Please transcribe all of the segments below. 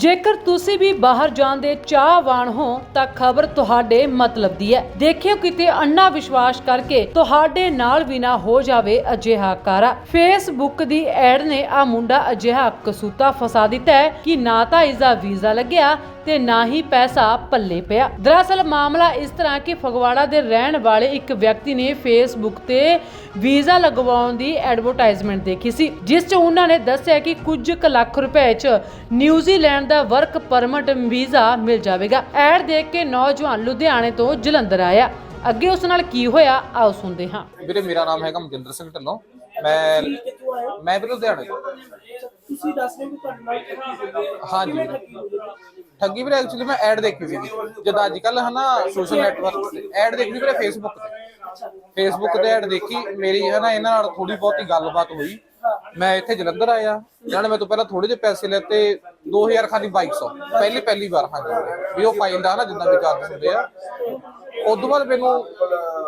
ਜੇਕਰ ਤੁਸੀਂ ਵੀ ਬਾਹਰ ਜਾਣ ਦੇ ਚਾਹਵਾਨ ਹੋ, ਤਾਂ ਖਬਰ ਤੁਹਾਡੇ ਮਤਲਬ ਦੀ ਹੈ। ਦੇਖਿਓ ਕਿਤੇ ਅੰਨਾ ਵਿਸ਼ਵਾਸ ਕਰਕੇ ਤੁਹਾਡੇ ਨਾਲ ਵੀ ਨਾ ਹੋ ਜਾਵੇ ਅਜਿਹਾ ਕਾਰਾ। ਫੇਸਬੁੱਕ ਦੀ ਐਡ ਨੇ ਆ ਮੁੰਡਾ ਅਜਿਹਾ ਕਸੂਤਾ ਫਸਾ ਦਿੱਤਾ ਹੈ ਕਿ ਨਾ ਤਾਂ ਇਸਦਾ ਵੀਜ਼ਾ ਲੱਗਿਆ ਤੇ ਨਾ ਹੀ ਪੈਸਾ ਪੱਲੇ ਪਿਆ। ਦਰਅਸਲ ਮਾਮਲਾ ਇਸ ਤਰ੍ਹਾਂ ਕਿ ਫਗਵਾੜਾ ਦੇ ਰਹਿਣ ਵਾਲੇ ਇੱਕ ਵਿਅਕਤੀ ਨੇ ਫੇਸਬੁੱਕ ਤੇ ਵੀਜ਼ਾ ਲਗਵਾਉਣ ਦੀ ਐਡਵਰਟਾਈਜ਼ਮੈਂਟ ਦੇਖੀ ਸੀ ਜਿਸ 'ਚ ਉਹਨਾਂ ਨੇ ਦੱਸਿਆ ਕਿ ਕੁਝ ਕੁ ਲੱਖ ਰੁਪਏ 'ਚ ਨਿਊਜ਼ੀਲੈਂਡ ਦਾ ਵਰਕ ਪਰਮਿਟ ਵੀਜ਼ਾ ਮਿਲ ਜਾਵੇਗਾ। ਐਡ ਦੇਖ ਕੇ ਨੌਜਵਾਨ ਲੁਧਿਆਣੇ ਤੋਂ ਜਲੰਧਰ ਆਇਆ। ਅੱਗੇ ਉਸ ਨਾਲ ਕੀ ਹੋਇਆ ਆਓ ਸੁਣਦੇ ਹਾਂ। ਵੀਰੇ ਮੇਰਾ ਨਾਮ ਹੈਗਾ ਮਨਜਿੰਦਰ ਸਿੰਘ ਢੱਲੋਂ। ਮੈਂ ਮੈਂ ਵੀ ਲੁਧਿਆਣੇ ਤੋਂ। ਤੁਸੀਂ ਦੱਸ ਰਹੇ ਹੋ ਕਿ ਤੁਹਾਡੇ ਨਾਲ ਹਾਂਜੀ। ਠੱਗੀ ਹੋਈ ਵੀਰੇ ਐਕਚੁਅਲੀ ਮੈਂ ਐਡ ਦੇਖੀ ਸੀ ਜਦ ਅੱਜ ਕੱਲ ਹਨਾ ਸੋਸ਼ਲ ਨੈਟਵਰਕ ਤੇ ਐਡ ਦੇਖੀ ਵੀਰੇ ਫੇਸਬੁੱਕ ਤੇ। ਫੇਸਬੁੱਕ ਤੇ ਐਡ ਦੇਖੀ, ਮੇਰੀ ਹਨਾ ਇਹਨਾਂ ਨਾਲ ਥੋੜੀ ਬਹੁਤੀ ਗੱਲਬਾਤ ਹੋਈ। ਮੈਂ ਇੱਥੇ ਜਲੰਧਰ ਆਇਆ, ਇਹਨਾਂ ਨੇ ਮੇਰੇ ਤੋਂ ਪਹਿਲਾਂ ਥੋੜੇ ਜਿਹੇ ਪੈਸੇ ਲੈਤੇ 2000 ਖਾਲੀ 2200 ਪਹਿਲੀ ਪਹਿਲੀ ਵਾਰ ਹਾਂਜੀ। ਵੀ ਉਹ ਪਾਇੰਦਾ ਹਨਾ ਜਿੰਨਾ ਵੀ ਚਾਰਜ ਹੁੰਦੇ ਆ। ਉਦੋਂ ਬਾਅਦ ਮੈਨੂੰ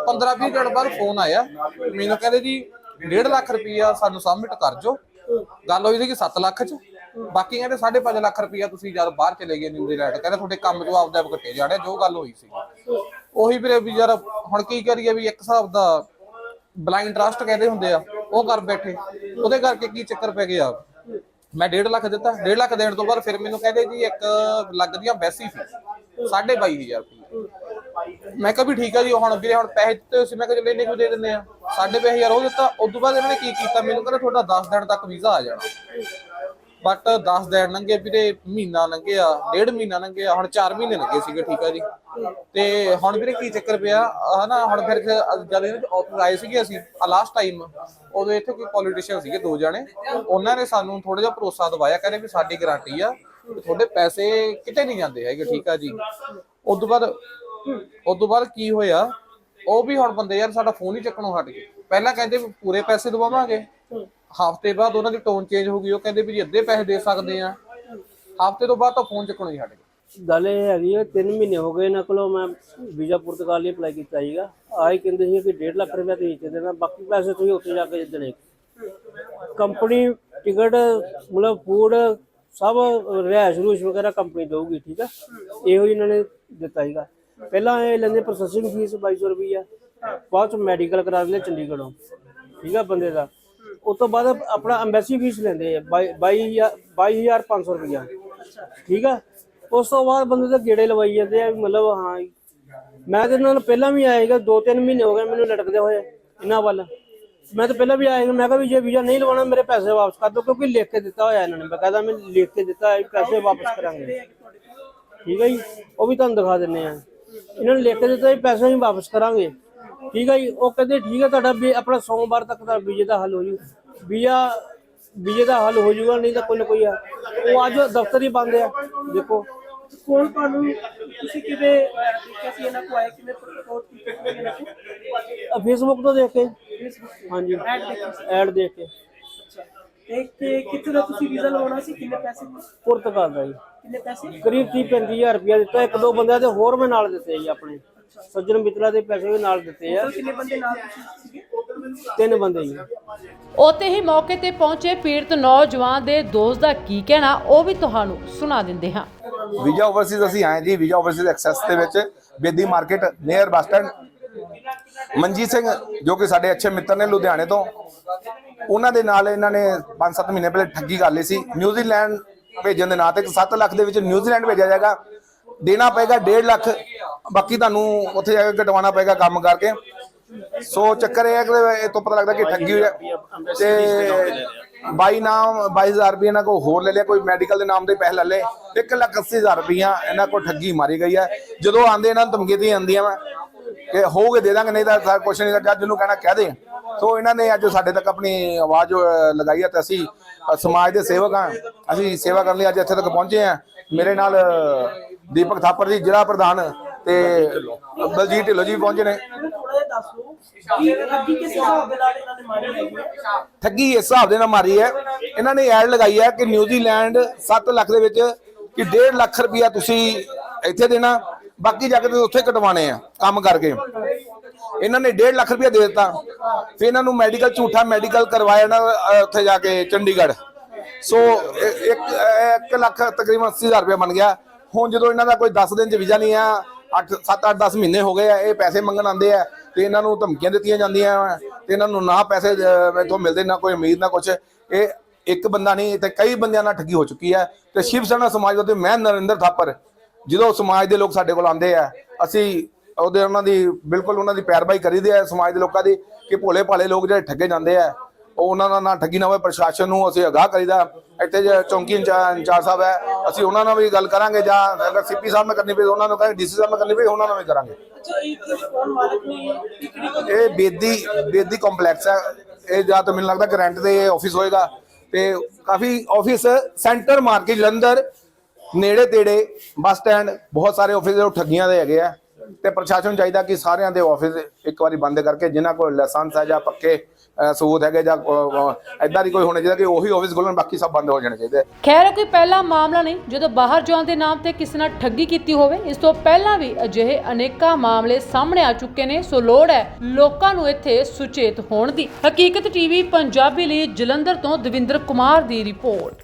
15 20 ਦਿਨ ਬਾਅਦ ਫੋਨ ਆਇਆ। ਮੈਨੂੰ ਕਹਿੰਦੇ ਜੀ 1.5 ਲੱਖ ਰੁਪਈਆ ਸਾਨੂੰ ਸਬਮਿਟ ਕਰ ਜੋ। ਗੱਲ ਹੋਈ ਸੀ ਕਿ 7 ਲੱਖ ਚ। ਬਾਕੀ ਕਹਿੰਦੇ 5.5 ਲੱਖ ਰੁਪਇਆ ਤੁਸੀਂ ਜਦ ਬਾਹਰ ਚਲੇ ਗਏ ਨਿਊਜ਼ੀਲੈਂਡ ਕਹਿੰਦੇ ਤੁਹਾਡੇ ਕੰਮ ਜੋ ਆਪਦਾ ਆਪ ਕੱਟੇ ਜਾਣੇ ਜੋ ਗੱਲ ਹੋਈ ਸੀ। ਉਹੀ ਵੀਰੇ ਵੀ ਯਾਰ, ਹੁਣ ਕੀ ਕਰੀਏ ਵੀ ਇੱਕ ਹਿਸਾਬ ਦਾ ਬਲਾਈਂਡ ਟਰਸਟ ਕਹਿੰਦੇ ਹੁੰਦੇ ਆ, ਉਹ ਕਰ ਬੈਠੇ, ਉਹਦੇ ਕਰਕੇ ਕੀ ਚੱਕਰ ਪੈ ਗਿਆ? ਮੈਂ 1.5 ਲੱਖ ਦਿੱਤਾ 1.5 ਲੱਖ ਦੇਣ ਤੋਂ ਬਾਅਦ ਫਿਰ ਮੈਨੂੰ ਕਹਿੰਦੇ ਜੀ ਇੱਕ ਲੱਗਦੀਆਂ ਵੈਸੀ ਫੀਸ 22500 ਰੁਪਏ ਮੈਂ ਕਿਹਾ ਵੀ ਠੀਕ ਆ ਜੀ ਹੁਣ ਵੀਰੇ ਹੁਣ ਪੈਸੇ ਦਿੱਤੇ ਹੋਏ ਸੀ, ਮੈਂ ਕਿਹਾ ਚਲ ਇੰਨੇ ਕੁ ਦੇ ਦਿੰਦੇ ਆ। 22500 ਉਹ ਦਿੱਤਾ ਉਸ ਤੋਂ ਬਾਅਦ ਇਹਨਾਂ ਨੇ ਕੀ ਕੀਤਾ? ਮੈਨੂੰ ਕਹਿੰਦਾ ਤੁਹਾਡਾ 10 ਦਿਨ ਤੱਕ ਵੀਜ਼ਾ ਆ ਜਾਣਾ। ਬਟ 10 ਦਿਨ ਲੰਘੇ ਵੀਰੇ, ਮਹੀਨਾ ਲੰਘਿਆ ਡੇਢ ਮਹੀਨਾ ਲੰਘਿਆ ਹੁਣ 4 ਮਹੀਨੇ ਲੱਗੇ ਸੀਗੇ, ਠੀਕ ਆ ਜੀ। ਤੇ ਹੁਣ ਵੀਰੇ ਕੀ ਚੱਕਰ ਪਿਆ ਹਨਾ ਹੁਣ ਫਿਰ ਜਦ ਇਹਨਾਂ ਚ ਆਫਰ ਆਏ ਸੀਗੇ ਅਸੀਂ ਲਾਸਟ ਟਾਈਮ ਉਦੋਂ ਇੱਥੇ ਕੋਈ ਪੋਲੀਟੀਸ਼ੀਅਨ ਸੀਗੇ ਦੋ ਜਣੇ, ਉਹਨਾਂ ਨੇ ਸਾਨੂੰ ਥੋੜਾ ਜਿਹਾ ਭਰੋਸਾ ਦਵਾਇਆ, ਕਹਿੰਦੇ ਵੀ ਸਾਡੀ ਗਾਰੰਟੀ ਆ, ਵੀ ਤੁਹਾਡੇ ਪੈਸੇ ਕਿਤੇ ਨਹੀਂ ਜਾਂਦੇ ਹੈਗੇ, ਠੀਕ ਆ ਜੀ। ਉਸ ਤੋਂ ਬਾਅਦ ਉਸ ਤੋਂ ਬਾਅਦ ਕੀ ਹੋਇਆ, ਉਹ ਵੀ ਹੁਣ ਬੰਦੇ ਯਾਰ ਸਾਡਾ ਫੋਨ ਹੀ ਚੱਕਣੋਂ ਹਟ ਗਏ। ਪਹਿਲਾਂ ਕਹਿੰਦੇ ਪੂਰੇ ਪੈਸੇ ਦਵਾਵਾਂਗੇ। ਹਫ਼ਤੇ ਬਾਅਦ ਉਹਨਾਂ ਦੀ ਟੋਨ ਚੇਂਜ ਹੋ ਗਈ, ਉਹ ਕਹਿੰਦੇ ਵੀ ਜੀ ਅੱਧੇ ਪੈਸੇ ਦੇ ਸਕਦੇ ਆ ਹਫ਼ਤੇ ਤੋਂ ਬਾਅਦ ਤਾਂ ਫੋਨ ਚੱਕਣੋਂ ਹੀ ਹਟ ਗਏ। ਗੱਲ ਇਹ ਹੈਗੀ ਹੈ 3 ਮਹੀਨੇ ਹੋ ਗਏ ਇਹਨਾਂ ਕੋਲੋਂ, ਮੈਂ ਵੀਜ਼ਾ ਪੁਰਤਗਾਲ ਲਈ ਅਪਲਾਈ ਕੀਤਾ ਸੀਗਾ। ਆਈ ਕਹਿੰਦੇ ਸੀ ਕਿ 1.5 ਲੱਖ ਰੁਪਏ ਤੁਸੀਂ ਦੇਣਾ, ਬਾਕੀ ਪੈਸੇ ਤੁਸੀਂ ਉੱਥੇ ਜਾ ਕੇ ਦੇਣੇ। ਕੰਪਨੀ ਟਿਕਟ ਮਤਲਬ ਫੂਡ ਸਭ ਰਿਹਾਇਸ਼ ਰੂਸ਼ ਵਗੈਰਾ ਕੰਪਨੀ ਦੇਊਗੀ, ਠੀਕ ਆ? ਇਹੋ ਹੀ ਇਹਨਾਂ ਨੇ ਦਿੱਤਾ ਸੀਗਾ। ਪਹਿਲਾਂ ਇਹ ਲੈਂਦੇ ਪ੍ਰੋਸੈਸਿੰਗ ਫੀਸ 2200 ਰੁਪਈਆ, ਬਾਅਦ ਚ ਮੈਡੀਕਲ ਕਰਾ ਦਿੰਦੇ ਚੰਡੀਗੜ੍ਹੋਂ, ਠੀਕ ਆ ਬੰਦੇ ਦਾ। ਉਸ ਤੋਂ ਬਾਅਦ ਆਪਣਾ ਐਮਬੈਸੀ ਫੀਸ ਲੈਂਦੇ ਆ 22000 22500 ਰੁਪਈਆ ਠੀਕ ਆ ਉਸ ਤੋਂ ਬਾਅਦ ਬੰਦੇ ਤੇ ਗੇੜੇ ਲਵਾਈ ਜਾਂਦੇ ਆ ਵੀ ਮਤਲਬ ਹਾਂ ਜੀ। ਮੈਂ ਤੇ ਇਹਨਾਂ ਨੂੰ ਪਹਿਲਾਂ ਵੀ ਆਏਗਾ 2-3 ਮਹੀਨੇ ਹੋ ਗਏ ਮੈਨੂੰ ਲਟਕਦੇ ਹੋਏ ਇਹਨਾਂ ਵੱਲ ਮੈਂ ਤਾਂ ਪਹਿਲਾਂ ਵੀ ਆਏਗਾ ਮੈਂ ਕਿਹਾ ਵੀ ਜੇ ਵੀਜ਼ਾ ਨਹੀਂ ਲਵਾਉਣਾ ਮੇਰੇ ਪੈਸੇ ਵਾਪਸ ਕਰ ਦਿਓ ਕਿਉਂਕਿ ਲਿਖ ਕੇ ਦਿੱਤਾ ਹੋਇਆ ਇਹਨਾਂ ਨੇ ਬਕਾਇਦਾ ਮੈਂ ਲਿਖ ਕੇ ਦਿੱਤਾ ਹੈ ਵੀ ਪੈਸੇ ਵਾਪਸ ਕਰਾਂਗੇ ਠੀਕ ਹੈ ਜੀ ਉਹ ਵੀ ਤੁਹਾਨੂੰ ਦਿਖਾ ਦਿੰਨੇ ਆ ਇਹਨਾਂ ਨੇ ਲਿਖ ਕੇ ਦਿੱਤਾ ਵੀ ਪੈਸੇ ਅਸੀਂ ਵਾਪਸ ਕਰਾਂਗੇ ਠੀਕ ਹੈ ਜੀ? ਉਹ ਕਹਿੰਦੇ ਠੀਕ ਹੈ ਤੁਹਾਡਾ ਵੀ ਆਪਣਾ ਸੋਮਵਾਰ ਤੱਕ ਦਾ ਵੀਜ਼ੇ ਦਾ ਹੱਲ ਹੋ ਜੂ। ਵੀਜ਼ਾ ਵੀਜ਼ੇ ਦਾ ਹੱਲ ਹੋ ਜੂਗਾ ਨਹੀਂ ਤਾਂ ਕੋਈ ਨਾ ਕੋਈ ਆ। ਉਹ ਅੱਜ ਦਫ਼ਤਰ ਹੀ ਬੰਦ ਆ। ਦੇਖੋ। ਕੋਲ ਤੁਹਾਨੂੰ ਤੁਸੀਂ ਕਿਵੇਂ ਦੇਖਿਆ ਸੀ ਇਹਨਾਂ ਕੋ ਆਏ ਕਿਵੇਂ ਰਿਪੋਰਟ ਕੀਤੀ ਸੀ ਇਹਨਾਂ ਕੋ ਫੇਸਬੁੱਕ ਤੋਂ ਦੇਖ ਕੇ। ਹਾਂਜੀ। ਐਡ ਦੇਖੀ ਸੀ। ਐਡ ਦੇਖ ਕੇ। ਕਿ ਕਿੱਥੇ ਦਾ ਤੁਸੀਂ ਵੀਜ਼ਾ ਲਵਾਉਣਾ ਸੀ? ਕਿੰਨੇ ਪੈਸੇ ਪੁਰਤਗਾਲ ਦਾ ਜੀ। ਕਿੰਨੇ ਪੈਸੇ? ਕਰੀਬ 30 35000 ਰੁਪਇਆ ਦਿੱਤਾ। ਇੱਕ ਦੋ ਬੰਦਿਆਂ ਦੇ ਹੋਰ ਮੈਂ ਨਾਲ ਦਿੱਤੇ ਜੀ ਆਪਣੇ। ਸੱਜਣ ਮਿੱਤਰਾਂ ਦੇ ਪੈਸੇ ਵੀ ਨਾਲ ਦਿੱਤੇ ਆ। ਕਿੰਨੇ ਬੰਦੇ ਨਾਲ ਤਿੰਨ ਬੰਦੇ ਜੀ। ਉਤੇ ਹੀ ਮੌਕੇ ਤੇ ਪਹੁੰਚੇ ਪੀੜਤ ਨੌਜਵਾਨ ਦੇ ਦੋਸਤ ਦਾ ਕੀ ਕਹਿਣਾ ਉਹ ਵੀ ਤੁਹਾਨੂੰ ਸੁਣਾ ਦਿੰਦੇ ਹਾਂ। ਵੀਜ਼ਾ ਓਵਰਸੀਜ਼ ਅਸੀਂ ਆਏ ਜੀ ਵੀਜ਼ਾ ਓਵਰਸੀਜ਼ ਐਕਸੈਸ ਦੇ ਵਿੱਚ Bedi market near bus stand Manjit Singh ਜੋ ਕਿ ਸਾਡੇ ਅੱਛੇ ਮਿੱਤਰ ਨੇ ਲੁਧਿਆਣੇ ਤੋਂ ਉਹਨਾਂ ਦੇ ਨਾਲ ਇਹਨਾਂ ਨੇ 5-7 ਮਹੀਨੇ ਪਹਿਲੇ ਠੱਗੀ ਕਰ ਲਈ ਸੀ। ਨਿਊਜ਼ੀਲੈਂਡ ਭੇਜਣ ਦੇ ਨਾਂ ਤੇ 7 ਲੱਖ ਦੇ ਵਿੱਚ ਨਿਊਜ਼ੀਲੈਂਡ ਭੇਜਿਆ ਜਾਏਗਾ। ਦੇਣਾ ਪਏਗਾ 1.5 ਲੱਖ। ਬਾਕੀ ਤੁਹਾਨੂੰ ਉੱਥੇ ਜਾ ਕੇ ਕਟਵਾਉਣਾ ਪਏਗਾ ਕੰਮ ਕਰਕੇ। ਸੋ ਚੱਕਰ ਇਹ ਹੈ ਕਿ ਇਹ ਤੋਂ ਪਤਾ ਲੱਗਦਾ ਕਿ ਠੱਗੀ ਹੋਈ ਹੈ। ਤੇ ਬਾਈ ਨਾਮ 22000 ਰੁਪਏ ਇਹਨਾਂ ਕੋ ਹੋਰ ਲੈ ਲਿਆ, ਕੋਈ ਮੈਡੀਕਲ ਦੇ ਨਾਮ ਦੇ ਪੈਸੇ ਲੈ ਲਏ। 1 ਲੱਖ 80000 ਰੁਪਈਆ ਇਹਨਾਂ ਕੋ ਠੱਗੀ ਮਾਰੀ ਗਈ ਹੈ। ਜਦੋਂ ਆਂਦੇ ਇਹਨਾਂ ਨੂੰ ਧਮਕੀ ਦੀਆਂ ਆਉਂਦੀਆਂ ਵਾ ਕਿ ਹੋਊਗੇ ਦੇ ਦਾਂਗੇ, ਨਹੀਂ ਤਾਂ ਸਾ- ਕੁਛ ਨਹੀਂ ਤਾਂ ਜੱਜ ਨੂੰ ਕਹਿਣਾ ਕਹਿ ਦੇ। ਸੋ ਇਹਨਾਂ ਨੇ ਅੱਜ ਸਾਡੇ ਤੱਕ ਆਪਣੀ ਆਵਾਜ਼ ਲਗਾਈ ਹੈ ਤੇ ਅਸੀਂ ਸਮਾਜ ਦੇ ਸੇਵਕ ਹਾਂ। ਅਸੀਂ ਸੇਵਾ ਕਰਨ ਲਈ ਅੱਜ ਇੱਥੇ ਤੱਕ ਪਹੁੰਚੇ ਹਾਂ। ਮੇਰੇ ਨਾਲ ਦੀਪਕ ਥਾਪਰ ਜੀ, ਜ਼ਿਲ੍ਹਾ ਪ੍ਰਧਾਨ। ਤੇ ਬਲਜੀਤ ਢਿੱਲੋਂ। ਜੀ ਵੀ ਪਹੁੰਚੇ ਨੇ। ਨੇ ਠੱਗੀ ਇਸ ਹਿਸਾਬ ਦੇ ਨਾਲ ਮਾਰੀ ਹੈ। ਇਹਨਾਂ ਨੇ ਐਡ ਲਗਾਈ ਹੈ ਕਿ ਨਿਊਜ਼ੀਲੈਂਡ 7 ਲੱਖ ਦੇ ਵਿੱਚ ਕਿ 1.5 ਲੱਖ ਰੁਪਇਆ ਤੁਸੀਂ ਇੱਥੇ ਦੇਣਾ ਬਾਕੀ ਜਾ ਕੇ ਤੁਸੀਂ ਉੱਥੇ ਕਟਵਾਣੇ ਆ ਕੰਮ ਕਰਕੇ। ਇਹਨਾਂ ਨੇ 1.5 ਲੱਖ ਰੁਪਇਆ ਦੇ ਦਿੱਤਾ। ਫਿਰ ਇਹਨਾਂ ਨੂੰ ਮੈਡੀਕਲ ਝੂਠਾ ਮੈਡੀਕਲ ਕਰਵਾਇਆ ਇਹਨਾਂ ਅਹ, ਉੱਥੇ ਜਾ ਕੇ ਚੰਡੀਗੜ੍ਹ। ਸੋ ਇਹ- ਇੱਕ 1 ਲੱਖ ਤਕਰੀਬਨ 80000 ਰੁਪਏ ਬਣ ਗਿਆ। ਹੁਣ ਜਦੋਂ ਇਹਨਾਂ ਦਾ ਕੋਈ 10 ਦਿਨ ਚ ਵੀਜ਼ਾ ਨਹੀਂ ਆ 8 7 8 10 ਮਹੀਨੇ ਹੋ ਗਏ ਆ ਇਹ ਪੈਸੇ ਮੰਗਣ ਆਉਂਦੇ ਆ ਤੇ ਇਹਨਾਂ ਨੂੰ ਧਮਕੀਆਂ ਦਿੱਤੀਆਂ ਜਾਂਦੀਆਂ ਵਾਂ ਤੇ ਇਹਨਾਂ ਨੂੰ ਨਾ ਪੈਸੇ ਅਹ, ਮੈਥੋਂ ਮਿਲਦੇ ਨਾ ਕੋਈ ਉਮੀਦ ਨਾ ਕੁਛ। ਇਹ ਇੱਕ ਬੰਦਾ ਨਹੀਂ ਤੇ ਕਈ ਬੰਦਿਆਂ ਨਾਲ ਠੱਗੀ ਹੋ ਚੁੱਕੀ ਹੈ ਤੇ ਸ਼ਿਵ ਸੈਨਾ ਸਮਾਜ ਸਮਾਜਵਾਦੀ ਮੈਂ ਨਰਿੰਦਰ ਥਾਪਰ ਜਦੋਂ ਸਮਾਜ ਦੇ ਲੋਕ ਸਾਡੇ ਕੋਲ ਆਉਂਦੇ ਆ ਅਸੀਂ ਉਹਦੇ ਉਹਨਾਂ ਦੀ ਬਿਲਕੁਲ ਉਹਨਾਂ ਦੀ ਪੈਰਵਾਈ ਕਰੀਦੀ ਹੈ ਸਮਾਜ ਦੇ ਲੋਕਾਂ ਦੀ ਕਿ ਭੋਲੇ ਭਾਲੇ ਲੋਕ ਜਿਹੜੇ ਠੱਗੇ ਜਾਂਦੇ ਆ ਉਹਨਾਂ ਨਾਲ ਨਾ ਠੱਗੀ ਨਾ ਹੋਵੇ ਪ੍ਰਸ਼ਾਸਨ ਨੂੰ ਅਸੀਂ ਅਗਾਹ ਕਰੀਦਾ। ਇੱਥੇ ਜੇ ਚੌਂਕੀ ਇੰਚਾ- ਇੰਚਾਰਜ ਸਾਹਿਬ ਹੈ ਅਸੀਂ ਉਹਨਾਂ ਨਾਲ ਵੀ ਗੱਲ ਕਰਾਂਗੇ ਜਾਂ ਅਗਰ ਸੀਪੀ ਸਾਹਿਬ ਨਾਲ ਕਰਨੀ ਪਈ ਉਹਨਾਂ ਨੂੰ ਕਹਾਂਗੇ ਡੀਸੀ ਸਾਹਿਬ ਨਾਲ ਕਰਨੀ ਪਈ ਉਹਨਾਂ ਨਾਲ ਵੀ ਕਰਾਂਗੇ। ਇਹ ਬੇਦੀ ਬੇਦੀ ਕੰਪਲੈਕਸ ਹੈ। ਇਹ ਜਾਂ ਤਾਂ ਮੈਨੂੰ ਲੱਗਦਾ ਕਿ ਰੈਂਟ ਤੇ ਆਫਿਸ ਹੋਏਗਾ। ਤੇ ਕਾਫੀ ਆਫਿਸ ਸੈਂਟਰ ਮਾਰਕੀਟ ਜਲੰਧਰ ਨੇੜੇ ਤੇੜੇ ਬੱਸ ਸਟੈਂਡ ਬਹੁਤ ਸਾਰੇ ਆਫਿਸ ਉਹ ਠੱਗੀਆਂ ਦੇ ਹੈਗੇ ਆ। ਤੇ ਪ੍ਰਸ਼ਾਸਨ ਚਾਹੀਦਾ ਕਿ ਸਾਰਿਆਂ ਦੇ ਆਫਿਸ ਇੱਕ ਵਾਰੀ ਬੰਦ ਕਰਕੇ, ਜਿਨ੍ਹਾਂ ਕੋਲ ਲਾਇਸੈਂਸ ਹੈ ਜਾਂ ਪੱਕੇ ਸਬੂਤ ਹੈਗੇ ਜਾਂ ਐਦਾਂ ਦੀ ਕੋਈ ਹੋਣਾ ਚਾਹੀਦਾ ਕਿ ਉਹੀ ਆਫਿਸ ਖੋਲਣ, ਬਾਕੀ ਸਭ ਬੰਦ ਹੋ ਜਾਣੇ ਚਾਹੀਦੇ। ਖੈਰ, ਕੋਈ ਪਹਿਲਾ ਮਾਮਲਾ ਨਹੀਂ। ਜਦੋਂ ਬਾਹਰ ਜਾਣ ਦੇ ਨਾਮ ਤੇ ਕਿਸੇ ਨਾਲ ਠੱਗੀ ਕੀਤੀ ਹੋਵੇ, ਇਸ ਤੋਂ ਪਹਿਲਾਂ ਵੀ ਅਜਿਹੇ ਅਨੇਕਾਂ ਮਾਮਲੇ ਸਾਹਮਣੇ ਆ ਚੁੱਕੇ ਨੇ। ਸੋ ਲੋੜ ਹੈ ਲੋਕਾਂ ਨੂੰ ਇੱਥੇ ਸੁਚੇਤ ਹੋਣ ਦੀ। ਹਕੀਕਤ ਟੀਵੀ ਪੰਜਾਬੀ ਲਈ ਜਲੰਧਰ ਤੋਂ ਦਵਿੰਦਰ ਕੁਮਾਰ ਦੀ ਰਿਪੋਰਟ।